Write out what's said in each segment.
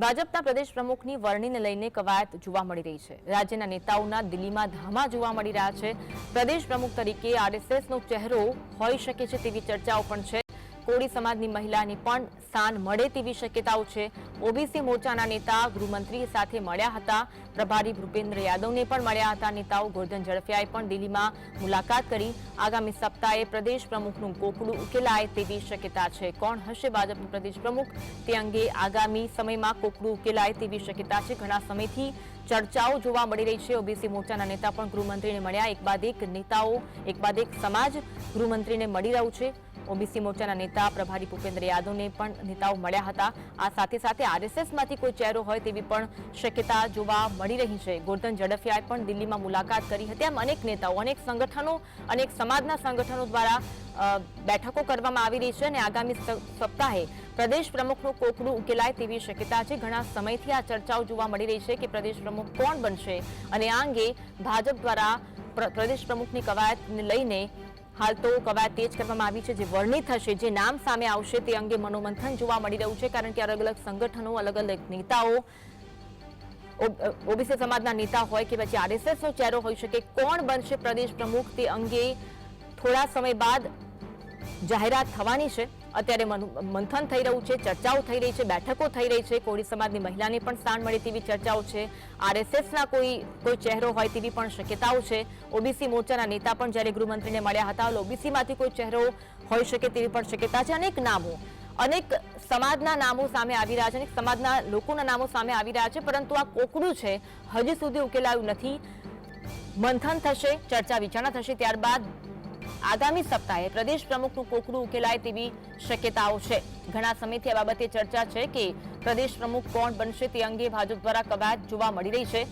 ભાજપના પ્રદેશ પ્રમુખની વરણીને લઈને કવાયત જોવા મળી રહી છે. રાજ્યના નેતાઓના દિલ્હીમાં ધામા જોવા મળી રહ્યા છે. પ્રદેશ પ્રમુખ તરીકે આરએસએસનો ચહેરો હોઈ શકે છે તેવી ચર્ચાઓ પણ છે. કોળી સમાજની મહિલાની પણ સ્થાન મળે તેવી શક્યતાઓ છે. ઓબીસી મોરચાના નેતા ગૃહમંત્રી સાથે મળ્યા હતા. પ્રભારી ભૂપેન્દ્ર યાદવને પણ મળ્યા હતા. નેતાઓ ગોરધન ઝડફિયાએ પણ દિલ્હીમાં મુલાકાત કરી. આગામી સપ્તાહે પ્રદેશ પ્રમુખનું કોકડું ઉકેલાય તેવી શક્યતા છે. કોણ હશે ભાજપનું પ્રદેશ પ્રમુખ? તે અંગે આગામી સમયમાં કોકડું ઉકેલાય તેવી શક્યતા છે. ઘણા સમયથી ચર્ચાઓ જોવા મળી રહી છે. ઓબીસી મોરચાના નેતા પણ ગૃહમંત્રીને મળ્યા. એક બાદ એક નેતાઓ, એક બાદ એક સમાજ ગૃહમંત્રીને મળી રહ્યું છે. ઓબીસી મોરચાના નેતા પ્રભારી ભૂપેન્દ્ર યાદવને પણ નેતાઓ મળ્યા હતા. આ સાથે સાથે આરએસએસમાંથી કોઈ ચહેરો હોય તેવી પણ શક્યતા જોવા મળી રહી છે. ગોરધન ઝડફિયાએ પણ દિલ્હીમાં મુલાકાત કરી હતી. આમ અનેક નેતાઓ, અનેક સંગઠનો, અનેક સમાજના સંગઠનો દ્વારા બેઠકો કરવામાં આવી રહી છે અને આગામી સપ્તાહે પ્રદેશ પ્રમુખનું કોકડું ઉકેલાય તેવી શક્યતા છે. ઘણા સમયથી આ ચર્ચાઓ જોવા મળી રહી છે કે પ્રદેશ પ્રમુખ કોણ બનશે અને આ અંગે ભાજપ દ્વારા પ્ર- પ્રદેશ પ્રમુખની કવાયતને લઈને હાલ તો કવાયત તેજ કરવામાં આવી છે જે વર્ણિત થશે જે નામ સામે આવશે તે અંગે મનોમંથન જોવા મળી રહ્યું છે, કારણ કે અલગ અલગ સંગઠનો અલગ અલગ નેતાઓ ઓબીસી સમાજના નેતા હોય કે પછી આરએસએસ નો ચહેરો હોઈ શકે, કોણ બનશે પ્રદેશ પ્રમુખ તે અંગે થોડા સમય બાદ જાહેરાત થવાની છે. અત્યારે મંથન થઈ રહ્યું છે, ચર્ચાઓ થઈ રહી છે, બેઠકો થઈ રહી છે. કોળી સમાજની મહિલાને પણ સ્થાન મળે તેવી ચર્ચાઓ છે. આરએસએસના કોઈ કોઈ ચહેરો હોય તેવી પણ શક્યતાઓ છે. ઓબીસી મોરચાના નેતા પણ જ્યારે ગૃહમંત્રીને મળ્યા હતા ઓબીસીમાંથી કોઈ ચહેરો હોઈ શકે તેવી પણ શક્યતા છે. અનેક નામો અનેક સમાજના નામો સામે આવી રહ્યા છે, અનેક સમાજના લોકોના નામો સામે આવી રહ્યા છે, પરંતુ આ કોકડું છે. હજી સુધી ઉકેલાયું નથી. મંથન થશે, ચર્ચા વિચારણા થશે, ત્યારબાદ આગામી સપ્તાહે પ્રદેશ પ્રમુખનું કોકડું ઉકેલાય તેવી શક્યતાઓ છે. ઘણા સમયથી આ બાબતે ચર્ચા છે કે પ્રદેશ પ્રમુખ કોણ બનશે તે અંગે ભાજપ દ્વારા કવાયત જોવા મળી રહી છે.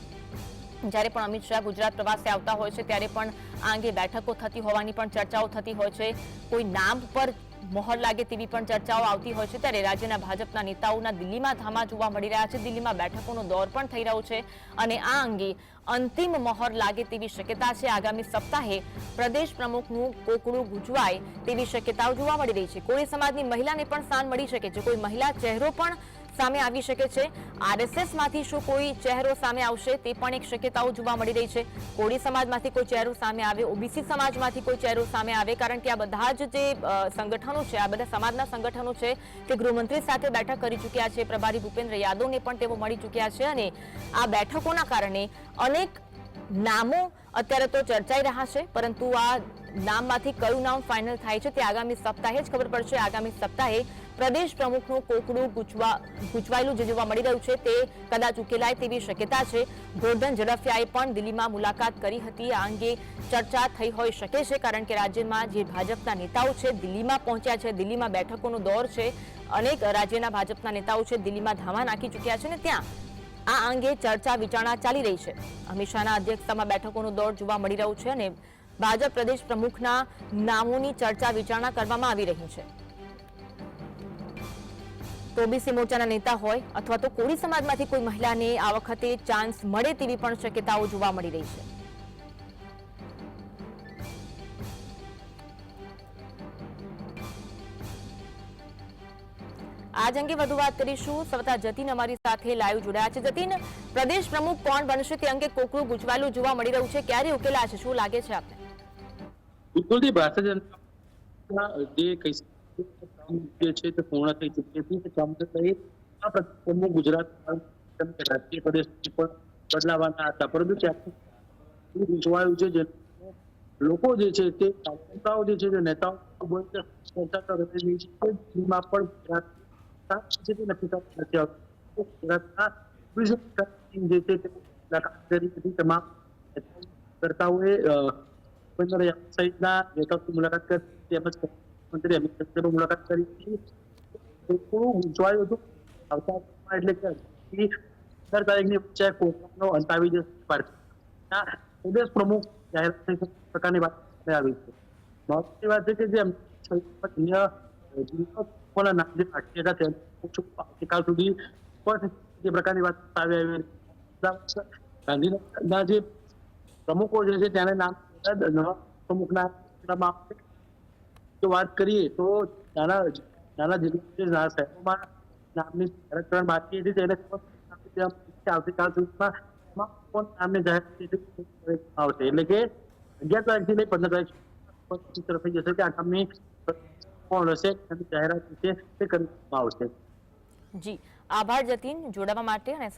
જ્યારે પણ અમિત શાહ ગુજરાત પ્રવાસે આવતા હોય છે, ત્યારે પણ આ અંગે બેઠકો થતી હોવાની પણ ચર્ચાઓ થતી હોય છે. કોઈ નામ પર મોહર લાગે તેવી પણ ચર્ચાઓ આવતી હોય છે. ત્યારે રાજ્યના ભાજપના નેતાઓના દિલ્હીમાં ધામા જોવા મળી રહ્યા છે. દિલ્હીમાં બેઠકોનો દોર પણ થઈ રહ્યો છે અને આ અંગે અંતિમ મોહર લાગે તેવી શક્યતા છે. આગામી સપ્તાહે પ્રદેશ પ્રમુખનું કોકડું ગુજવાય તેવી શક્યતાઓ જોવા મળી રહી છે. કોળી સમાજની મહિલાને પણ સ્થાન મળી શકે છે. કોઈ મહિલા ચહેરો પણ સામે આવી શકે છે. આરએસએસમાંથી શું કોઈ ચહેરો સામે આવશે તે પણ એક શક્યતાઓ જોવા મળી રહી છે. કોળી સમાજમાંથી કોઈ ચહેરો સામે આવે, ઓબીસી સમાજમાંથી કોઈ ચહેરો સામે આવે, કારણ કે આ બધા જ જે સંગઠનો છે, આ બધા સમાજના સંગઠનો છે તે ગૃહમંત્રી સાથે બેઠક કરી ચૂક્યા છે. પ્રભારી ભૂપેન્દ્ર યાદવને પણ તેઓ મળી ચૂક્યા છે અને આ બેઠકોના કારણે અનેક નામો અત્યારે તો ચર્ચાઈ રહ્યા છે, પરંતુ આ નામમાંથી કયું નામ ફાઇનલ થાય છે તે આગામી સપ્તાહે જ ખબર પડશે. આગામી સપ્તાહે પ્રદેશ પ્રમુખનું કોકડું ગૂંચવા ગૂંચવાયેલું જે જોવા મળી રહ્યું છે તે કદાચ ઉકેલાય તેવી શક્યતા છે. ગોરધન ઝડફિયાએ પણ દિલ્હીમાં મુલાકાત કરી હતી. આ અંગે ચર્ચા થઈ હોઈ શકે છે કારણ કે રાજ્યમાં જે ભાજપના નેતાઓ છે દિલ્હીમાં પહોંચ્યા છે. દિલ્હીમાં બેઠકોનો દોર છે. અનેક રાજ્યના ભાજપના નેતાઓ છે દિલ્હીમાં ધામા નાખી ચૂક્યા છે ને ત્યાં આ અંગે ચર્ચા વિચારણા ચાલી રહી છે. અમિત અધ્યક્ષતામાં બેઠકોનો દોર જોવા મળી રહ્યો છે અને ભાજપ પ્રદેશ પ્રમુખના નામોની ચર્ચા વિચારણા કરવામાં આવી રહી છે. ઓબીસી મોરચાના નેતા હોય અથવા તો કોળી સમાજમાંથી કોઈ મહિલાને આ વખતે ચાન્સ મળે તેવી પણ શક્યતાઓ જોવા મળી રહી છે. આજ અંગે વધુ વાત કરીશું. સવતા જતીન અમારી સાથે લાઈવ જોડાયા છે. જતીન, પ્રદેશ પ્રમુખ કોણ બનશે તે અંગે કોકડું ગૂંચવાયેલું જોવા મળી રહ્યું છે. ક્યારે ઉકેલા છે શું લાગે છે આપને? બિલકુલ જે કહી જે છે તે પૂર્ણ થઈ ચૂકી છે. કામ સહિત આ પ્રદેશનું ગુજરાત રાજકીય પ્રદેશ પણ બદલાવાના હતા. પરંતુ ત્યાં ગુંચવાયું છે જે લોકો જે છે તે કાર્યકર્તાઓ જે છે તે નેતાઓ ચર્ચા કરી રહી છે. દિલ્હીમાં પણ ગુજરાત છે તે નથી આવતી. ગુજરાતના ટુરિઝમ જે છે તે મુલાકાત કરી હતી. તમામ કરતાઓએ સહિતના નેતાઓની મુલાકાત કરી તેમજ મંત્રી અમિત શાહની મુલાકાત કરી હતી. થોડું ગૂંચવાયું હતું આવતા એટલે કે પંદર તારીખની વચ્ચે કોરોનાનો અંત આવી જશે ત્યાં પ્રદેશ પ્રમુખ જાહેર પ્રકારની વાત આવી છે મહત્વની વાત છે કે જે અન્ય સુધી પણ પ્રકારની વાત આવી આવી. ગાંધીનગરના જે પ્રમુખો જે છે, તેને નામ નવા પ્રમુખના. જો વાત કરીએ તો નાના નાના જિલ્લા નાના શહેરોમાં નામની જાહેરાત બાકી હતી તેને આવતીકાલ સુધીમાં નામની જાહેરાત આવશે. એટલે કે અગિયાર તારીખથી લઈ પંદર તારીખ જશે કે આગામી કોણ હશે જાહેરાત છે તે કરવામાં આવશે. જી. આભાર જતીન, જોડાવા માટે અને